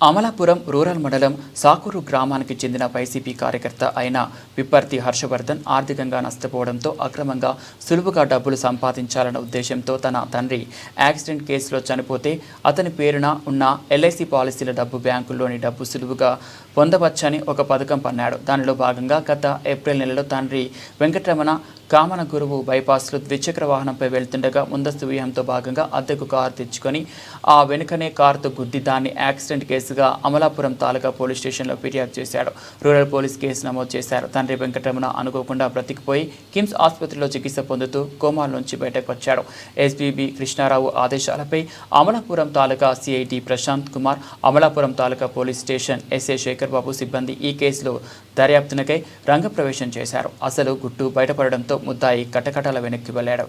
Amalapuram rural మండలం సాకూరు గ్రామానికి చెందిన వైసీపీ కార్యకర్త అయిన విప్పర్తి హర్షవర్ధన్ ఆర్థికంగా నష్టపోవడంతో అక్రమంగా సులువుగా డబ్బులు సంపాదించాలన్న ఉద్దేశంతో తన తండ్రి యాక్సిడెంట్ కేసులో చనిపోతే అతని పేరున ఉన్న ఎల్ఐసి పాలసీల డబ్బు బ్యాంకుల్లోని డబ్బు సులువుగా పొందవచ్చని ఒక పథకం పన్నాడు. దానిలో భాగంగా గత ఏప్రిల్ నెలలో తండ్రి వెంకటరమణ కామన గురువు బైపాస్లో ద్విచక్ర వాహనంపై వెళ్తుండగా ముందస్తు వ్యూహంతో భాగంగా అద్దెకు కారు తెచ్చుకొని ఆ వెనుకనే కారుతో గుద్ది దాన్ని యాక్సిడెంట్ కేసు కేసుగా అమలాపురం తాలూకా పోలీస్ స్టేషన్లో ఫిర్యాదు చేశాడు. రూరల్ పోలీస్ కేసు నమోదు చేశారు. తండ్రి వెంకటరమణ అనుకోకుండా బ్రతికిపోయి కిమ్స్ ఆసుపత్రిలో చికిత్స పొందుతూ కోమాల నుంచి బయటకు వచ్చాడు. SBB Krishnarao ఆదేశాలపై Amalapuram taluka CIT Prashant Kumar Amalapuram taluka police station SA Shekhar Babu సిబ్బంది ఈ కేసులో దర్యాప్తునకై రంగప్రవేశం చేశారు. అసలు గుట్టు బయటపడడంతో ముద్దాయి కటకటాల వెనక్కి వెళ్ళాడు.